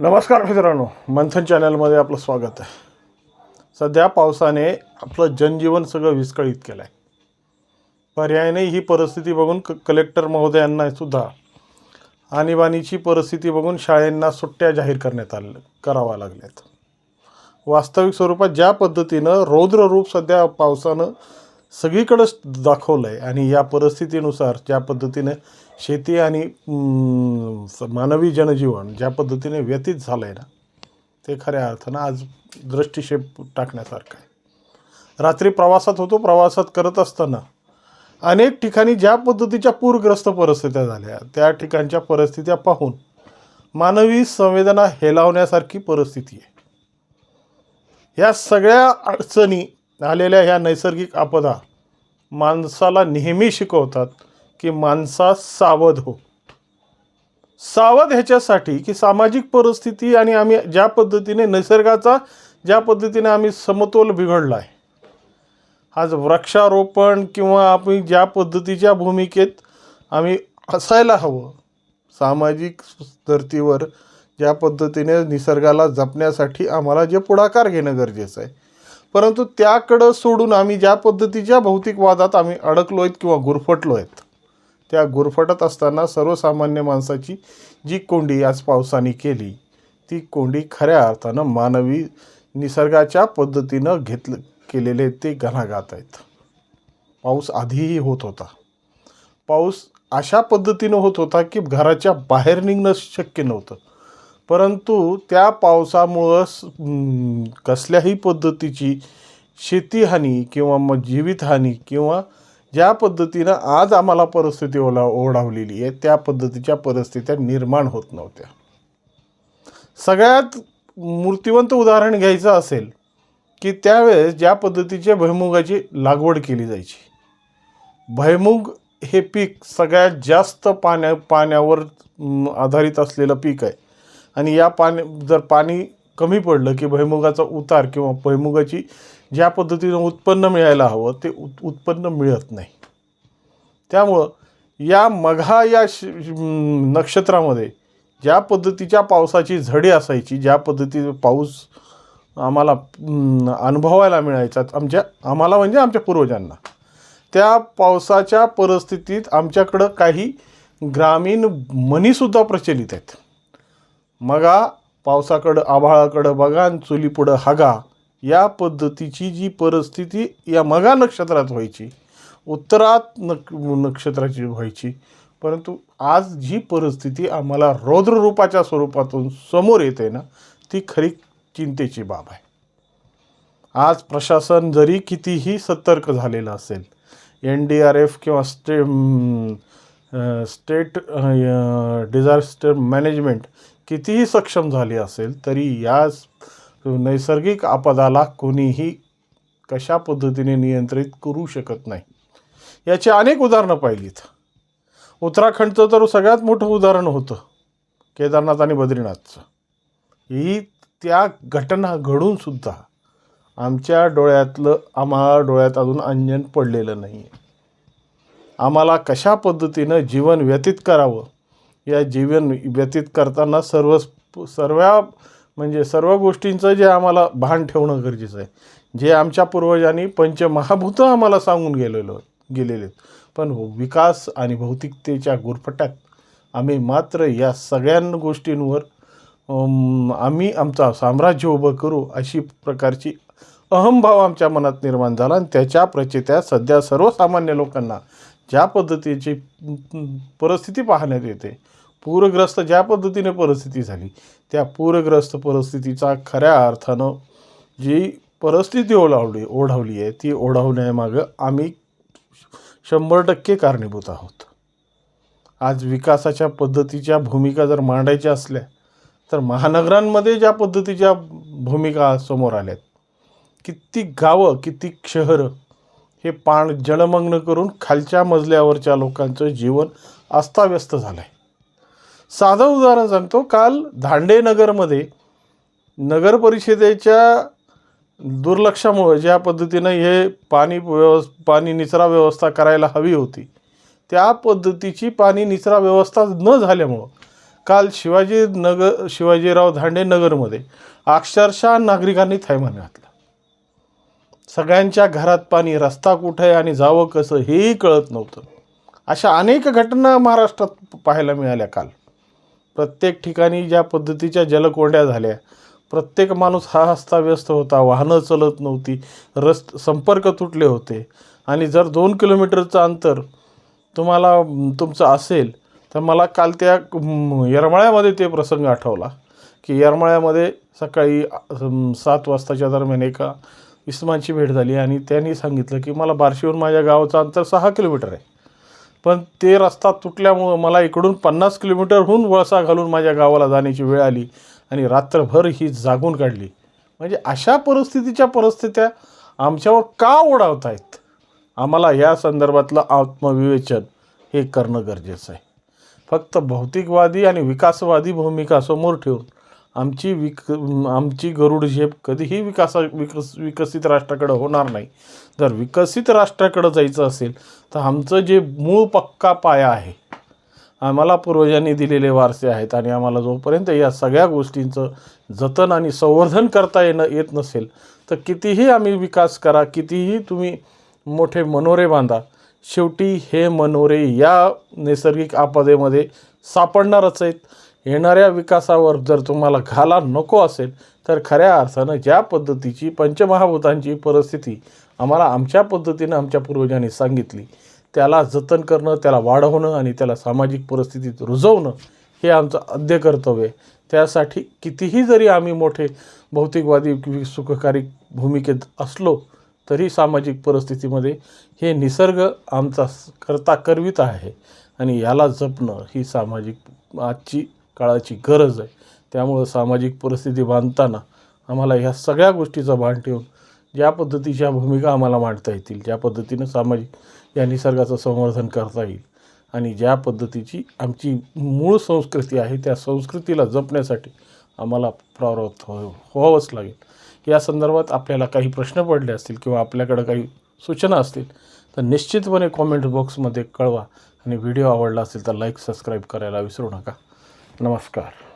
नमस्कार मित्रांनो मंथन चॅनलमध्ये आपलं स्वागत आहे. सध्या पावसाने आपलं जनजीवन सगळं विस्कळीत केलं आहे पर्यायाने ही परिस्थिती बघून क कलेक्टर महोदयांना सुद्धा आणीबाणीची परिस्थिती बघून शाळेंना सुट्ट्या जाहीर करण्यात आल्या कराव्या लागल्यात वास्तविक स्वरूपात ज्या पद्धतीनं रौद्र रूप सध्या पावसानं सगळीकडंच दाखवलं आहे आणि या परिस्थितीनुसार ज्या पद्धतीने शेती आणि मानवी जनजीवन ज्या पद्धतीने व्यतीत झालं आहे ना ते खऱ्या अर्थानं आज दृष्टिक्षेप टाकण्यासारखं आहे. रात्री प्रवासात होतो प्रवासात करत असताना अनेक ठिकाणी ज्या पद्धतीच्या पूरग्रस्त परिस्थित्या झाल्या त्या ठिकाणच्या परिस्थित्या पाहून मानवी संवेदना हेलावण्यासारखी परिस्थिती आहे. या सगळ्या अडचणी आलेल्या ह्या नैसर्गिक आपदा माणसाला नेहमी शिकवतात की माणसा सावध हो. सावध ह्याच्यासाठी की सामाजिक परिस्थिती आणि आम्ही ज्या पद्धतीने निसर्गाचा ज्या पद्धतीने आम्ही समतोल बिघडला आहे आज वृक्षारोपण किंवा आम्ही ज्या पद्धतीच्या भूमिकेत आम्ही असायला हवं सामाजिक धर्तीवर ज्या पद्धतीने निसर्गाला जपण्यासाठी आम्हाला जे पुढाकार घेणं गरजेचं आहे परंतु त्याकडं सोडून आम्ही ज्या पद्धतीच्या भौतिक वादात आम्ही अडकलो आहेत किंवा गुरफटलो आहेत त्या गुरफटत असताना सर्वसामान्य माणसाची जी कोंडी आज पावसाने केली ती कोंडी खऱ्या अर्थानं मानवी निसर्गाच्या पद्धतीनं घेतलं केलेले ते घणाघात आहेत. पाऊस आधीही होत होता. पाऊस अशा पद्धतीनं होत होता की घराच्या बाहेर निघणं शक्य नव्हतं. परंतु त्या पावसामुळं कसल्याही पद्धतीची शेतीहानी किंवा मग जीवितहानी किंवा ज्या पद्धतीनं आज आम्हाला परिस्थिती ओला ओढावलेली आहे त्या पद्धतीच्या परिस्थित्या निर्माण होत नव्हत्या. सगळ्यात मूर्तिवंत उदाहरण घ्यायचं असेल की त्यावेळेस ज्या पद्धतीच्या भैमुगाची लागवड केली जायची. भैमुग हे पीक सगळ्यात जास्त पाण्या पाण्यावर आधारित असलेलं पीक आहे. आणि या पाणी जर पाणी कमी पडलं की भुईमुगाचा उतार किंवा भुईमुगाची ज्या पद्धतीनं उत्पन्न मिळायला हवं ते उत् उत्पन्न मिळत नाही. त्यामुळं या मघा या श नक्षत्रामध्ये ज्या पद्धतीच्या पावसाची झडी असायची ज्या पद्धतीचा पाऊस आम्हाला अनुभवायला मिळायचा आमच्या आम्हाला म्हणजे आमच्या पूर्वजांना. त्या पावसाच्या परिस्थितीत आमच्याकडं काही ग्रामीण म्हणीसुद्धा प्रचलित आहेत. मगा पावसाकडं आभाळाकडं बघा आणि चुलीपुढं हागा. या पद्धतीची जी परिस्थिती या मगा नक्षत्रात व्हायची उत्तरात नक नक्षत्राची व्हायची. परंतु आज जी परिस्थिती आम्हाला रौद्ररूपाच्या स्वरूपातून समोर येते ना ती खरी चिंतेची बाब आहे. आज प्रशासन जरी कितीही सतर्क झालेलं असेल एन डी आर एफ किंवा स्टे स्टेट डिझास्टर मॅनेजमेंट कितीही सक्षम झाली असेल तरी या नैसर्गिक आपदाला कोणीही कशा पद्धतीने नियंत्रित करू शकत नाही. याची अनेक उदाहरणं पाहिलीत. उत्तराखंडचं तर सगळ्यात मोठं उदाहरण होतं केदारनाथ आणि बद्रीनाथचं. ही त्या घटना घडूनसुद्धा आमच्या डोळ्यातलं आम्हाला डोळ्यात अजून अंजन पडलेलं नाही आहे आम्हाला कशा पद्धतीनं जीवन व्यतीत करावं? या जीवन व्यतीत करताना सर्व सर्व म्हणजे सर्व गोष्टींचं जे आम्हाला भान ठेवणं गरजेचं आहे. जे आमच्या पूर्वजांनी पंचमहाभूतं आम्हाला सांगून गेलेलो गेलेले आहेत. पण विकास आणि भौतिकतेच्या गुरफट्यात आम्ही मात्र या सगळ्या गोष्टींवर आम्ही आमचा साम्राज्य उभं करू अशी प्रकारची अहमभाव आमच्या मनात निर्माण झाला आणि त्याच्या प्रचित्या सध्या सर्वसामान्य लोकांना ज्या पद्धतीची परिस्थिती पाहण्यात येते पूरग्रस्त ज्या पद्धतीने परिस्थिती झाली त्या पूरग्रस्त परिस्थितीचा खऱ्या अर्थानं जी परिस्थिती ओढावली ओढावली आहे ती ओढावण्यामागं आम्ही शंभर टक्के कारणीभूत आहोत. आज विकासाच्या पद्धतीच्या भूमिका जर मांडायच्या असल्या तर महानगरांमध्ये ज्या पद्धतीच्या भूमिका समोर आल्यात कित्येक गावं कित्येक शहरं हे पाण जलमग्न करून खालच्या मजल्यावरच्या लोकांचं जीवन अस्ताव्यस्त झालं आहे साधं उदाहरण सांगतो. काल धांडेनगरमध्ये नगर परिषदेच्या दुर्लक्षामुळे ज्या पद्धतीनं हे पाणी व्यवस् पाणी निचरा व्यवस्था करायला हवी होती त्या पद्धतीची पाणी निचरा व्यवस्था न झाल्यामुळं काल शिवाजी नगर शिवाजीराव धांडे नगरमध्ये अक्षरशः नागरिकांनी थैमान घातलं सगळ्यांच्या घरात पाणी रस्ता कुठं आहे आणि जावं कसं हेही कळत नव्हतं. अशा अनेक घटना महाराष्ट्रात पाहायला मिळाल्या काल. प्रत्येक ठिकाणी ज्या पद्धतीच्या जलकोंड्या झाल्या प्रत्येक माणूस हा हस्ताव्यस्त होता वाहनं चलत नव्हती रस्त संपर्क तुटले होते. आणि जर दोन किलोमीटरचं अंतर तुम्हाला तुमचं असेल तर मला काल त्या येरमाळ्यामध्ये ते प्रसंग आठवला की येरमाळ्यामध्ये सकाळी सात वाजताच्या दरम्यान एका इस्मानची भेट झाली आणि त्यांनी सांगितलं की मला बार्शीहून माझ्या गावाचं अंतर सहा किलोमीटर आहे. पण ते रस्ता तुटल्यामुळं मला इकडून पन्नास किलोमीटरहून वळसा घालून माझ्या गावाला जाण्याची वेळ आली आणि रात्रभर ही जागून काढली. म्हणजे अशा परिस्थितीच्या परिस्थित्या आमच्यावर का ओढावत आहेत आम्हाला या संदर्भातलं आत्मविवेचन हे करणं गरजेचं आहे. फक्त भौतिकवादी आणि विकासवादी भूमिका समोर ठेवून आमची विक आमची गरुड झेप कधीही विकासा विकस विकसित राष्ट्राकडं होणार नाही. जर विकसित राष्ट्राकडं जायचं असेल तर आमचं जे मूळ पक्का पाया आहे आम्हाला पूर्वजांनी दिलेले वारसे आहेत आणि आम्हाला जोपर्यंत या सगळ्या गोष्टींचं जतन आणि संवर्धन करता येणं येत नसेल तर कितीही आम्ही विकास करा कितीही तुम्ही मोठे मनोरे बांधा शेवटी हे मनोरे या नैसर्गिक आपदेमध्ये सापडणारच आहेत. येणाऱ्या विकासावर जर तुम्हाला घाला नको असेल तर खऱ्या अर्थानं ज्या पद्धतीची पंचमहाभूतांची परिस्थिती आम्हाला आमच्या पद्धतीनं आमच्या पूर्वजांनी सांगितली त्याला जतन करणं त्याला वाढवणं आणि त्याला सामाजिक परिस्थितीत रुजवणं हे आमचं आद्य कर्तव्य आहे. त्यासाठी कितीही जरी आम्ही मोठे भौतिकवादी सुखकारी भूमिकेत असलो तरी सामाजिक परिस्थितीमध्ये हे निसर्ग आमचा करता करवित आहे आणि याला जपणं ही सामाजिक आजची काळाची गरज आहे. त्यामुळं सामाजिक परिस्थिती बांधताना आम्हाला ह्या सगळ्या गोष्टीचं भान ठेवून ज्या पद्धतीच्या भूमिका आम्हाला मांडता येतील ज्या पद्धतीनं सामाजिक या निसर्गाचं संवर्धन करता येईल आणि ज्या पद्धतीची आमची मूळ संस्कृती आहे त्या संस्कृतीला जपण्यासाठी आम्हाला प्रारब्ध हो व्हावंच लागेल. या संदर्भात आपल्याला काही प्रश्न पडले असतील किंवा आपल्याकडं काही सूचना असतील तर निश्चितपणे कॉमेंट बॉक्समध्ये कळवा आणि व्हिडिओ आवडला असेल तर लाईक सबस्क्राईब करायला विसरू नका. नमस्कार.